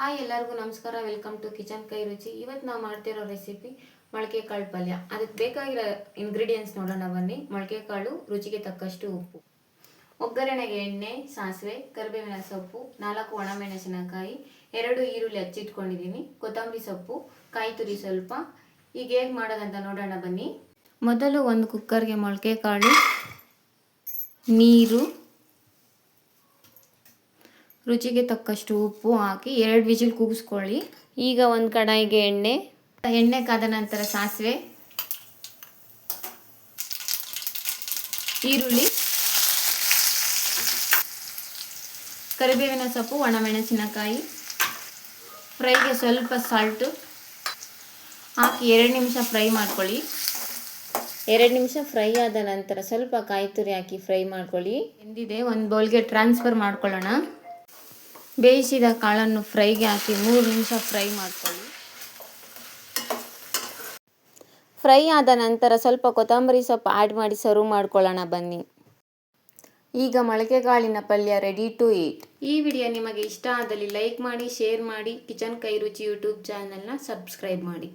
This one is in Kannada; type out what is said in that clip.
ಹಾಯ್ ಎಲ್ಲರಿಗೂ ನಮಸ್ಕಾರ. ವೆಲ್ಕಮ್ ಟು ಕಿಚನ್ ಕೈ ರುಚಿ ಇವತ್ತು ನಾವು ಮಾಡ್ತಿರೋ ರೆಸಿಪಿ ಮೊಳಕೆ ಕಾಳು ಪಲ್ಯ. ಅದಕ್ಕೆ ಬೇಕಾಗಿರೋ ಇಂಗ್ರೀಡಿಯೆಂಟ್ಸ್ ನೋಡೋಣ ಬನ್ನಿ. ಮೊಳಕೆ ಕಾಳು, ರುಚಿಗೆ ತಕ್ಕಷ್ಟು ಉಪ್ಪು. ಒಗ್ಗರಣೆಗೆ ಎಣ್ಣೆ, ಸಾಸಿವೆ, ಕರಿಬೇವಿನ ಸೊಪ್ಪು, ನಾಲ್ಕು ಒಣಮೆಣಸಿನಕಾಯಿ, ಎರಡು ಈರುಳ್ಳಿ ಹಚ್ಚಿಟ್ಕೊಂಡಿದ್ದೀನಿ. ಕೊತ್ತಂಬರಿ ಸೊಪ್ಪು, ಕಾಯಿ ತುರಿ ಸ್ವಲ್ಪ. ಈಗ ಹೇಗೆ ಮಾಡೋದಂತ ನೋಡೋಣ ಬನ್ನಿ. ಮೊದಲು ಒಂದು ಕುಕ್ಕರ್ಗೆ ಮೊಳಕೆ ಕಾಳು, ನೀರು ರುಚಿಗೆ ತಕ್ಕಷ್ಟು ಉಪ್ಪು ಹಾಕಿ ಎರಡು ವಿಜಿಲ್ ಕೂಗಿಸ್ಕೊಳ್ಳಿ. ಈಗ ಒಂದು ಕಡಾಯಿಗೆ ಎಣ್ಣೆ. ಎಣ್ಣೆ ಕಾದ ನಂತರ ಸಾಸಿವೆ. ಈರುಳ್ಳಿ. ಕರಿಬೇವಿನ ಸೊಪ್ಪು ಒಣಮೆಣಸಿನಕಾಯಿ. ಫ್ರೈಗೆ ಸ್ವಲ್ಪ ಸಾಲ್ಟು ಹಾಕಿ ಎರಡು ನಿಮಿಷ ಫ್ರೈ ಮಾಡ್ಕೊಳ್ಳಿ. ಎರಡು ನಿಮಿಷ ಫ್ರೈ ಆದ ನಂತರ ಸ್ವಲ್ಪ ಕಾಯಿ ತುರಿ ಹಾಕಿ ಫ್ರೈ ಮಾಡ್ಕೊಳ್ಳಿ. ಎಂದಿದೆ ಒಂದು ಬೌಲ್ಗೆ ಟ್ರಾನ್ಸ್ಫರ್ ಮಾಡ್ಕೊಳ್ಳೋಣ. ಬೇಯಿಸಿದ ಕಾಳನ್ನು ಫ್ರೈಗೆ ಹಾಕಿ ಮೂರು ನಿಮಿಷ ಫ್ರೈ ಮಾಡ್ಕೊಳ್ಳಿ. ಫ್ರೈ ಆದ ನಂತರ ಸ್ವಲ್ಪ ಕೊತ್ತಂಬರಿ ಸೊಪ್ಪು ಆ್ಯಡ್ ಮಾಡಿ ಸರ್ವ್ ಮಾಡ್ಕೊಳ್ಳೋಣ ಬನ್ನಿ. ಈಗ ಮೊಳಕೆ ಕಾಳಿನ ಪಲ್ಯ ರೆಡಿ ಟು ಈಟ್ ಈ ವಿಡಿಯೋ ನಿಮಗೆ ಇಷ್ಟ ಆದಲ್ಲಿ ಲೈಕ್ ಮಾಡಿ ಶೇರ್ ಮಾಡಿ, ಕಿಚನ್ ಕೈ ರುಚಿ ಯೂಟ್ಯೂಬ್ ಚಾನಲ್ನ ಸಬ್ಸ್ಕ್ರೈಬ್ ಮಾಡಿ.